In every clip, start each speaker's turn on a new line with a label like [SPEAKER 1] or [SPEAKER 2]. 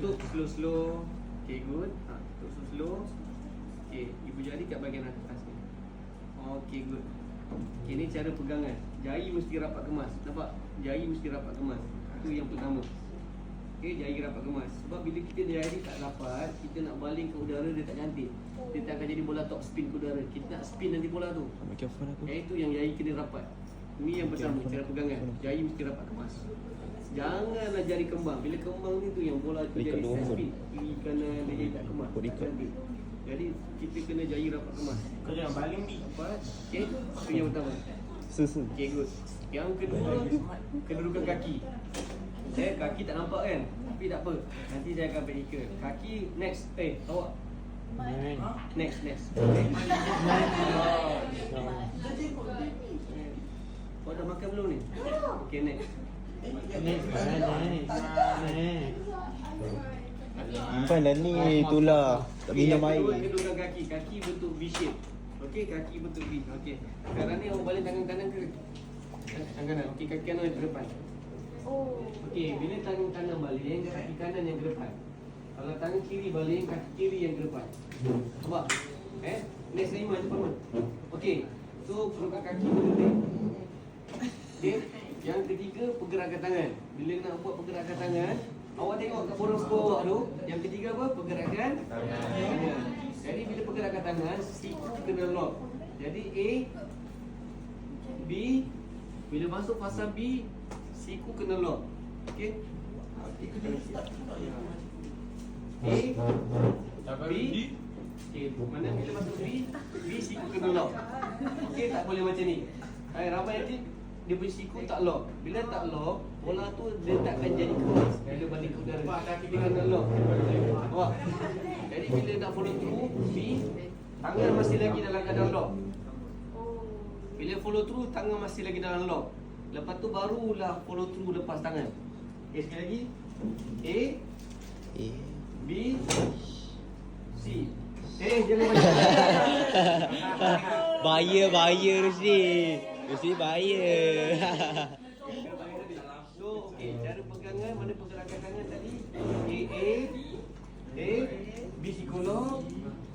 [SPEAKER 1] Tutup slow-slow. Okay, good. Ha, tutup slow-slow. Okay, ibu jari kat bahagian atas ni. Okay, good. Okay, ni cara pegangan. Jari mesti rapat kemas. Nampak? Jari mesti rapat kemas. Itu yang pertama. Okay, jari rapat kemas. Sebab bila kita jari tak rapat, kita nak baling ke udara dia tak cantik. Dia tak akan jadi bola top spin ke udara. Kita nak spin nanti bola tu.
[SPEAKER 2] Aku.
[SPEAKER 1] Yang itu yang jari kena rapat. Ini yang pertama, cara pegangan. Jari mesti rapat kemas. Janganlah jari kembang. Bila kembang ni tu yang bola tu jadi spin. Kiri kanan dia jadi tak kemas. Jadi kita kena jari rapat kemas.
[SPEAKER 3] Kau jangan baling ni.
[SPEAKER 1] Rapat. Okay, itu yang pertama.
[SPEAKER 2] Susu.
[SPEAKER 1] Okay, good. Yang kedua, kedudukan kaki. Eh, kaki tak nampak kan? Tapi tak apa. Nanti saya akan berikan. Kaki next. Eh, awak. Next, next. Okay. Kau dah makan belum ni? Okay, next.
[SPEAKER 2] Simpan dah ni itulah. Tak minum
[SPEAKER 1] yang kedua,
[SPEAKER 2] air.
[SPEAKER 1] Kedua kaki, kaki bentuk V shape. Okey, kaki bentuk V. Okey. Sekarang ni awak balik tangan kanan ke? Tangan kanan. Okey, kaki kanan ke depan. Okey, bila tangan kanan baling, kaki kanan yang ke depan. Kalau tangan kiri baling, kaki kiri yang ke depan. Nampak? Eh? Next lima cepat. Okey. So, perlukan kaki berdiri. Okey. Yang ketiga, pergerakan tangan. Bila nak buat pergerakan tangan, awak tengok kat borong skor awak tu. Yang ketiga apa? Pergerakan tangan. Jadi bila pergerakan tangan, siku kena lock. Jadi A, B, bila masuk fasa B, siku kena lock. Okey? A, B, Okey, mana bila masuk B, B siku kena lock. Okey, tak boleh macam ni. Hai, ramai nanti dia punya siku tak lock. Bila tak lock, bola tu dia takkan jadi kemas. Bila balik ke udara, kaki dia kena lock. Nampak? Jadi bila nak follow through, B, tangan masih lagi dalam keadaan lock.
[SPEAKER 4] Oh.
[SPEAKER 1] Bila follow through, tangan masih lagi dalam lock. Lepas tu barulah follow through lepas tangan. Okay, sekali lagi. A,
[SPEAKER 2] Eh.
[SPEAKER 1] B, C. Eh, jangan macam
[SPEAKER 2] Bahaya, bahaya Rusdi. Rusdi bahaya.
[SPEAKER 1] So, okey, cara pegangan, mana pergerakan tangan tadi? A, A, A, B psikolog,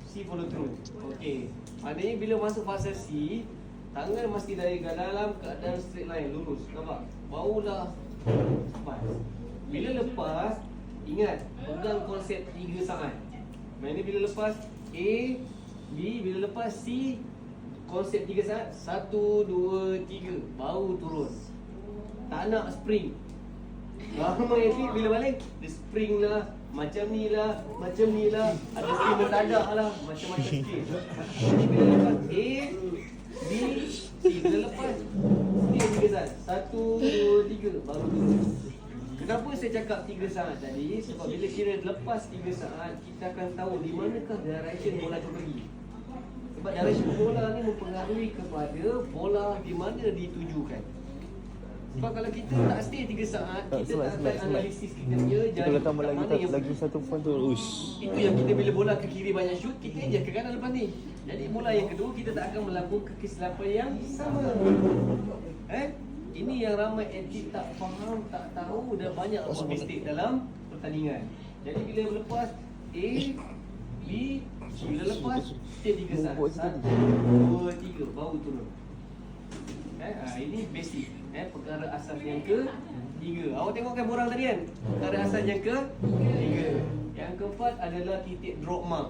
[SPEAKER 1] C follow through. Okey. Maknanya bila masuk fasa C, tangan mesti dari dalam keadaan straight line, lurus. Nampak? Barulah lepas. Bila lepas, ingat, pegang konsep tiga saat. Maknanya bila lepas A, B, bila lepas C, konsep tiga saat, satu, dua, tiga, baru turun. Tak nak spring. Ramai ni bila balik Dia spring lah. Macam ni lah Macam ni lah. Ada spring bertadak lah. Macam-macam Jadi bila lepas A B C Bila lepas Dia tiga saat Satu Dua Tiga Baru turun Kenapa saya cakap tiga saat tadi? Sebab bila kira lepas tiga saat Kita akan tahu Di manakah direction bola tu pergi Sebab direction bola ni mempengaruhi kepada Bola di mana ditujukan sebab kalau kita tak stay 3 saat,
[SPEAKER 2] Tak,
[SPEAKER 1] kita tak
[SPEAKER 2] sebab.
[SPEAKER 1] analisis kita punya
[SPEAKER 2] Kita lagi
[SPEAKER 1] mana
[SPEAKER 2] tak,
[SPEAKER 1] yang
[SPEAKER 2] lagi satu phone tu ush.
[SPEAKER 1] itu yang kita bila bola ke kiri banyak shoot, kita je ke kanan lepas ni. Jadi bola yang kedua kita tak akan melakukan kesilapan yang sama. Eh? Ini yang ramai atlet tak faham, tak tahu dan banyak buat mistake dalam pertandingan. Jadi bila lepas A, B, bila lepas dia tiga saat. Satu, dua, tiga, baru turun. Eh, ha, ini basic. Eh, perkara asas yang ke tiga. Awak tengok kan borang tadi kan? Perkara asas yang ke tiga. Yang keempat adalah titik drop mark.